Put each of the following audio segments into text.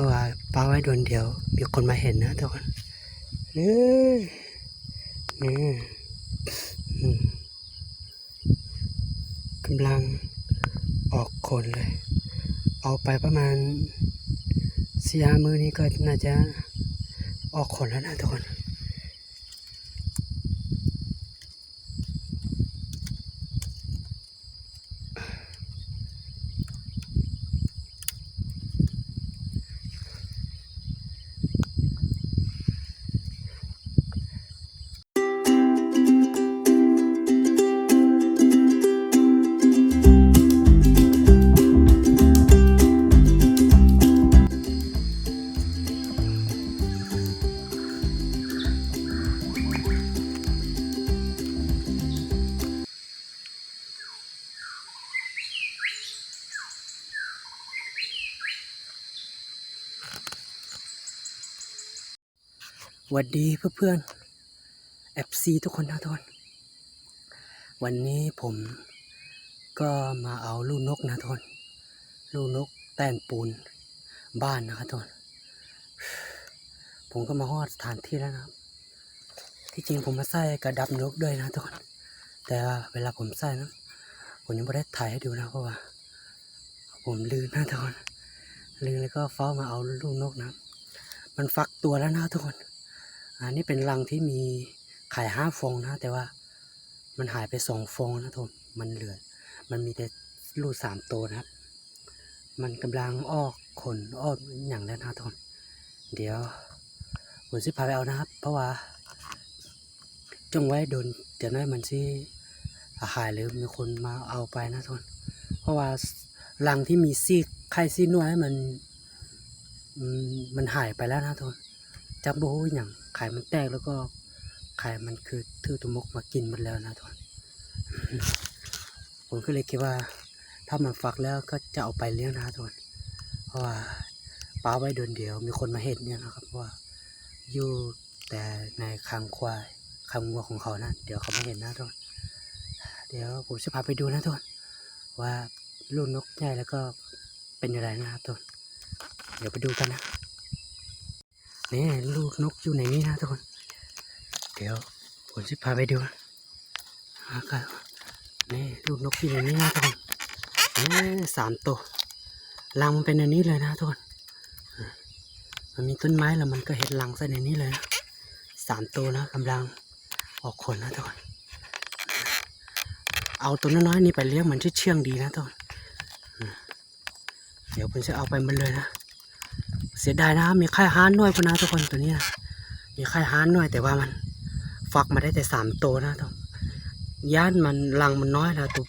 ราะว่าป้าไว้โดนเดียว มีคนมาเห็นนะทุกคนนี่นี่กำลังออกขนเลย เอาไปประมาณสี่ห้ามือนี้ก็น่าจะออกขนแล้วนะทุกคน หวัดดีเพื่อนๆ FC ทุกคนนะทุกคนวันนี้ผมก็มาเอาลูกนกนะทุกคนลูกนกแต้นปูนบ้านนะครับทุกคนผมก็มาฮอดสถานที่แล้วนะครับ ที่จริงผมมาใส่กระดับนกด้วยนะทุกคนแต่ว่าเวลาผมใส่นะผมยังไม่ได้ถ่ายให้ดูนะเพราะว่า ผมลืมนะทุกคนลืมแล้วก็เฝ้ามาเอาลูกนกนะ มันฟักตัวแล้วนะทุกคน อันนี้เป็นรังที่มีไข่ห้าฟองนะ แต่ว่ามันหายไปสองฟองนะทุกคนมันเหลือ มันมีแต่ลูกสามตัวนะครับ มันกำลังออกขนออกอย่างแล้วนะทุกคนเดี๋ยวผมสิพาไปเอานะครับ เพราะว่าจงไว้โดนเดี๋ยวนั้นมันสิหายหรือมีคนมาเอาไปนะทุกคนเพราะว่ารังที่มีซีกไข่ซีกนวดให้มันมมันหายไปแล้วนะทุกคน จับโบหูอย่างไข่มันแตกแล้วก็ไข่มันคือทื่อตุมกมากินหมดแล้วนะทุกคนผมก็เลยคิดว่า ถ้ามันฟักแล้วก็จะเอาไปเลี้ยงนะทุกคนเพราะว่าปลาไว้เดือนเดียว มีคนมาเห็นเนี่ยนะครับว่าอยู่แต่ในคางควายคางวัวของเขานะเดี๋ยวเขาไม่เห็นนะทุกคนเดี๋ยวผมจะพาไปดูนะทุกคนว่าลูกนกใหญ่แล้วก็เป็นอะไรนะครับทุกคนเดี๋ยวไปดูกันนะ นี่ลูกนกอยู่ในนี้นะทุกคน เดี๋ยวผมจะพาไปดูนะครับนี่ลูกนกอยู่ในนี้นะทุกคนนี่สามตัวรังมันเป็นในนี้เลยนะทุกคน มันมีต้นไม้แล้วมันก็เห็นรังใส่ในนี้เลยนะสามตัวนะกำลังออกขนนะทุกคนเอาตัวน้อยๆนี่ไปเลี้ยงมันชื่อเชื่องดีนะทุกคนเดี๋ยวผมจะเอาไปมันเลยนะ เสียดายนะ มีไข่ฮานน้อยพอนะทุกคนตัวนี้นะมีไข่ฮานน้อยแต่ว่ามันฟักมาได้แต่สามตัวนะทุกย่านมันรังมันน้อยแล้วตัว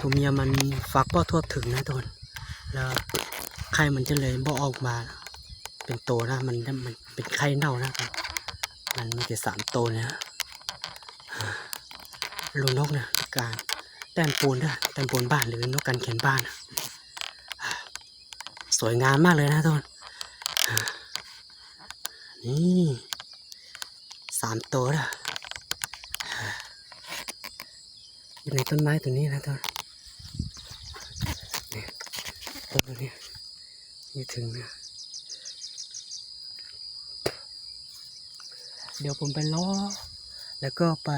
ตัวเมียมันฟักก็ทั่วถึงนะทุกคนแล้วไข่มันจะเลยบ่ออกมา เป็นโตวนะมันมันเป็นไข่เน่านะครับมันมีแต่สามตัวเนะลูนกนะการแต้มปูนด้วยแต้มปูนบ้านหรือนกกันเขียนบ้าน สวยงามมากเลยนะทุกคน นี่สามตัวละอยู่ในต้นไม้ตัวนี้นะตัวนี่ต้นตัวนี้นี่ถึงนะเดี๋ยวผมไปล้อ แล้วก็ไป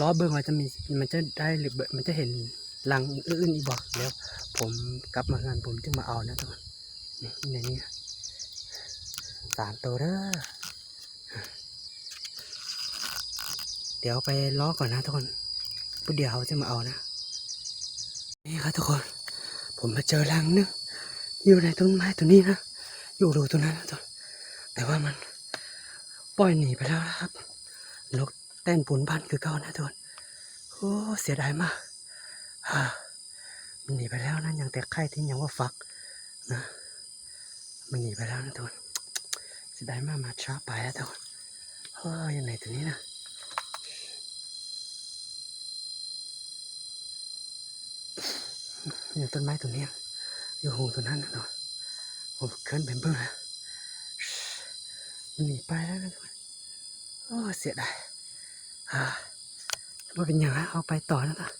ล้อเบิ้งว่าจะมีมันจะได้หรือมันจะเห็นรังอื่นอีกบอกแล้ว ผมกลับมางานผมจึงมาเอานะทุกคน นี่นนี้นะสามตัวเด้อเดี๋ยวไปล้อก่อนนะทุกคนปุ๊บเดี๋ยวเขาจะมาเอานะ นี่ครับทุกคน ผมมาเจอรังนึงอยู่ในต้นไม้ตัวนี้นะ อยู่รูตัวนั้นนะทุกคนแต่ว่ามันปล่อยหนีไปแล้วนะครับ นกเต้นปูนบ้านคือเก่านะทุกคนโอ้เสียดายมากมันหนีไปแล้วนะยังแต่ไข่ที่ยังว่าฟักนะ มันหนีไปแล้วนะทุกคนเสียดายมากมาช้าไปแล้วทุกคนเฮ้ยยังไงตัวนี้นะอยู่ต้นไม้ตัวนี้อยู่หงตัวนั้นนะทุกคนผมเคินเป็นเบื้องแล้วมันหนีไปแล้วนะทุกคนโอ้เสียดายอ่าว่าเป็นอย่างไรเอาไปต่อนะนะ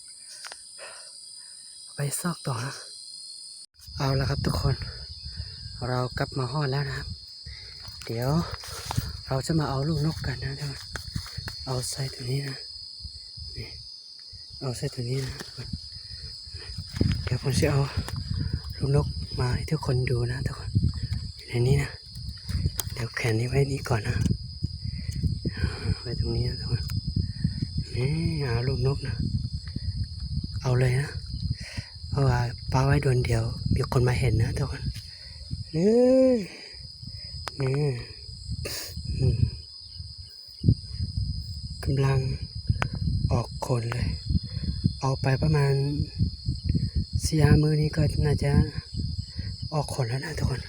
เอาไปซอกต่อนะเอาละครับทุกคน เรากลับมาฮอแล้วนะครับ เดี๋ยวเราจะมาเอาลูกนกกันนะทุกคนเอาใส่ตัวนี้นะนี่เอาใส่ตัวนี้นะเดี๋ยวผมจะเอาลูกนกมาให้ทุกคนดูนะทุกคนในนี้นะเดี๋ยวแขนนี้ไว้นี้ก่อนนะไว้ตรงนี้นะทุกคนนี่เอาลูกนกนะเอาเลยนะเพราะว่าปาไว้โดนเดียวมีคนมาเห็นนะทุกคน นี่นี่อืมกำลังออกขนเลย เอาไปประมาณสี่ห้ามือนี้ก็น่าจะออกขนแล้วนะทุกคน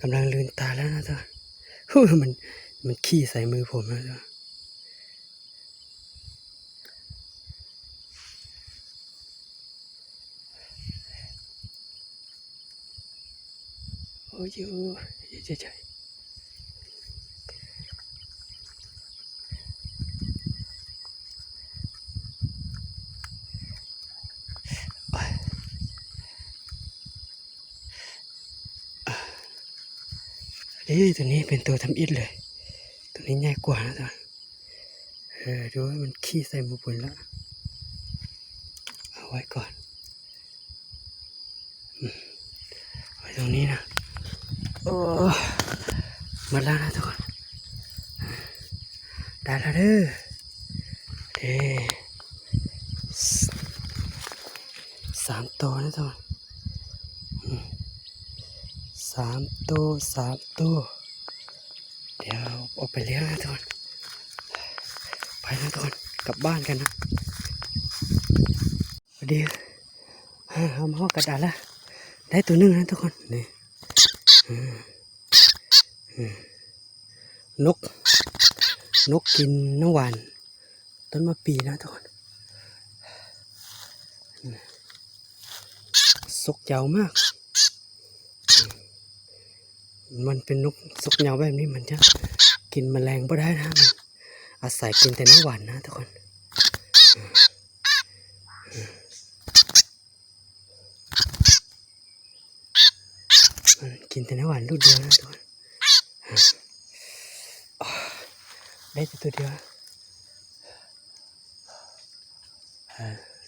กำลังลืนตาแล้วนะจ๊ะฮู้มันมันขี้ใส่มือผมนะจ๊ะโอ้ยอยู่เฉย ๆนี่ตัวนี้เป็นตัวทำอิฐเลย ตัวนี้ใหญ่กว่านะทุกคนเออดูว่ามันขี้ใส่มือผมแล้ว เอาไว้ก่อนอไว้ตรงนี้นะ โอ้มาแล้วนะทุกคน ได้แล้วเด้อเด้สามตัวนะทุกคน สามตัวสามตัวเดี๋ยวออกไปเลี้ยงนะทุกคนไปนะทุกคนกลับบ้านกันนะสวัสดีอ่าเอามหอกระดาษละได้ตัวหนึงนะทุกคนนี่นก นกกินน้ำหวานต้นมะปีนะทุกคนสุกยาวมาก มันเป็นนกสุกยาแบบนี้มันจะกินแมลงไม่ได้นะมันอาศัยกินแต่น้ำหวานนะทุกคนมันกินแต่น้ำหวานลูกเดียวนะทุกคนได้แต่ตัวเดียว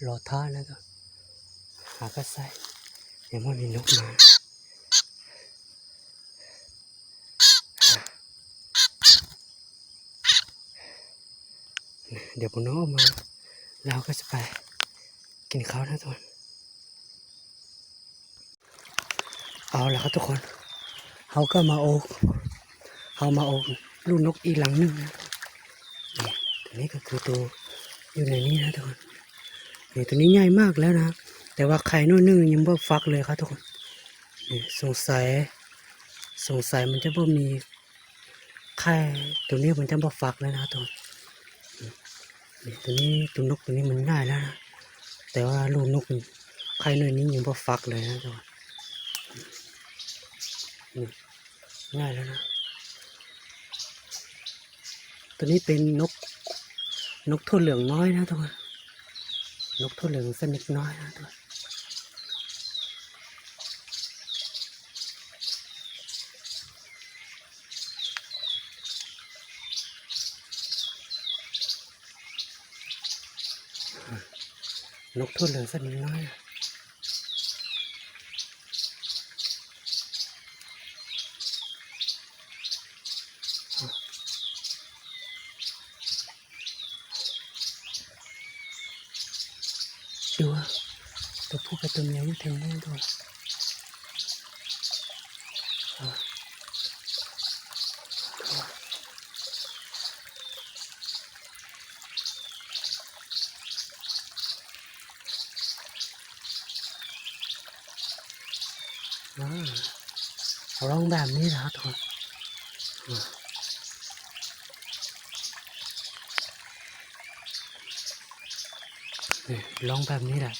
รอท่านะกคนหาก็ใส่ยังไม่มีนกมา เดี๋ยวผมน้องออกมา เราก็จะไปกินข้าวนะทุกคนเอาละครับทุกคนเขาก็มาโอกเขามาโอกลูกนกอีหลังหนึงนะนี่ตัวนี้ก็คือตัวอยู่ในนี้นะทุกคนนี่ตัวนี้ใหญ่มากแล้วนะ แต่ว่าไข่นู่นนึงยังบ่ฟักเลยครับทุกคนนี่สงสัยสงสัยมันจะบ่มีไข่ตัวนี้มันจะบ่ฟักแล้วนะทุกคน ตัวนี้ตัวนกตัวนี้มันง่ายแล้วนะแต่ว่าลูกนกไข่หน่อยนี้ยังพอฟักเลยนะตัวง่ายแล้วนะ ตัวนี้เป็นนก นกทั่วเหลืองน้อยนะทุกคนนกทั่วเหลืองสนิทน้อยนะทุก นกทุ่นเหลืองสนิมน้อยดูว่าตัวผู้กับตัวเมียมันถึงแน่ตัว งแบบนี้นะครัทุกคนลองแบบนี้แหละ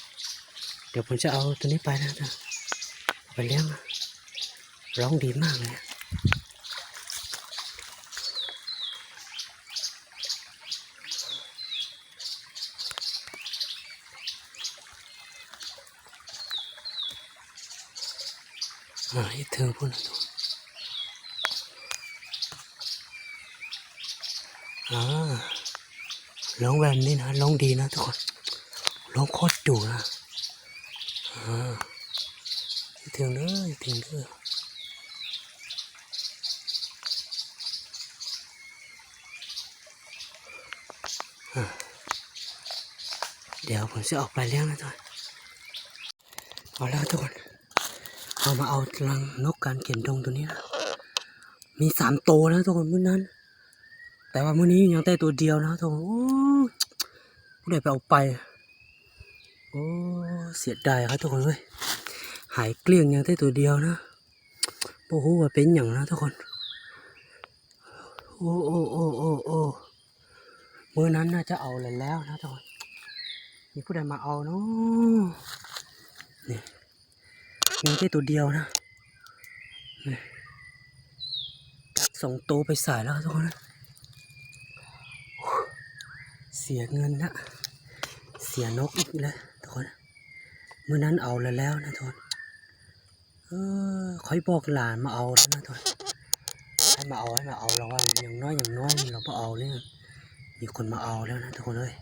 เดี๋ยวผมจะเอาตัวนี้ไปนะจ๊ะไปเลี้ยงร้องดีมากเลยมาให้เธอพูดหน่อย อ่าร้องแบบนี้นะร้องดีนะทุกคนร้องโคตรดุนะอ่าถึงเด้อถึงเด้ออ่าเดี๋ยวผมจะออกไปเลี้ยงนะทุกคนเอาแล้วทุกคนเอามาเอารังนกการเข็นดงตัวนี้นะ มีสามตัวนะทุกคนเมื้อนั้น แต่ว่ามื้อนี้ยังได้ตัวเดียวนะทุกคนโอ้ผู้ใดไปเอาไปโอ้เสียดายครับทุกคนเว้ยหายเกลี้ยงยังได้ตัวเดียวนะโอ้โหว่าเป็นอย่างนะทุกคนโอ้โอ้โอ้โอ้โอ้เมื่อนั้นน่าจะเอาเลยแล้วนะทุกคนมีผู้ใดมาเอาเนาะนี่ยังได้ตัวเดียวนะนี่จัดส่งตัวไปสายแล้วทุกคนนะ เสียเงินนะเสียนกอีกแล้วทุกคนเมื่อนั้นเอาแล้วแล้วนะทุกคนเออคอยบอกหลานมาเอาแล้วนะทุกคนให้มาเอาให้มาเอาเราว่าอย่างน้อยอย่างน้อยเรามาเอาเนี่ยมีคนมาเอาแล้วนะทุกคนเลย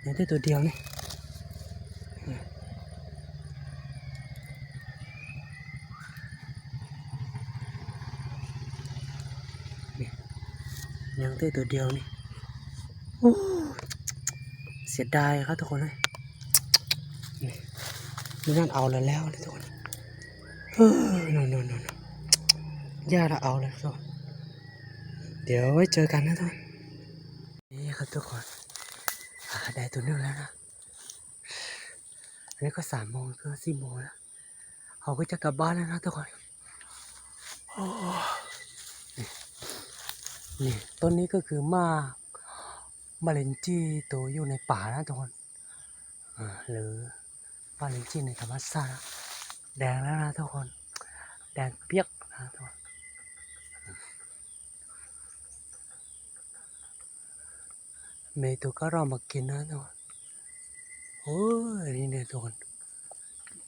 เนี่ยได้ตัวเดียวนี่นี่ยังได้ตัวเดียวนี่ เสียดายครับทุกคนเลยนี่นั่นเอาแล้วแล้วทุกคนเออนอนนอนนอนย่าเราเอาแล้วทุกคนเดี๋ยวไว้เจอกันนะทุกคนนี่ครับทุกคนได้ตัวนึงแล้วนะอันนี้ก็สามโมงก็สี่โมงแล้วเขาก็จะกลับบ้านแล้วนะทุกคนนี่นี่ต้นนี้ก็คือมา มาเลนจีตัวอยู่ในป่านะทุกคนหรือมาเลนจีในธรรมชาติแดงแล้วนะทุกคน แดงเปียกนะทุกคนเมย์ตัวก็รอมากินนะทุกคนโอ้ยนี่เนี่ยทุกคน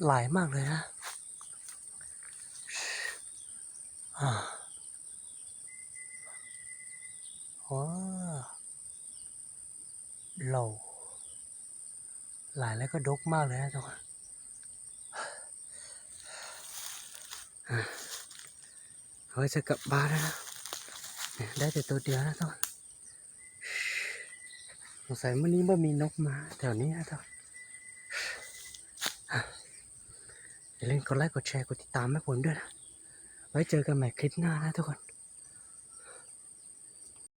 หลายมากเลยนะอ่า ว้าวเราหลายแล้วก็ดกมากเลยนะทุกคนอะเขาจะกลับบ้านแล้วนะได้แต่ตัวเดียวนะทุกคนสงสัยวันนี้ว่ามีนกมาแถวนี้นะทุกคนอย่าลืมกดไลค์กดแชร์กดติดตามให้ผมด้วยนะ ไว้เจอกันใหม่คลิปหน้านะทุกคน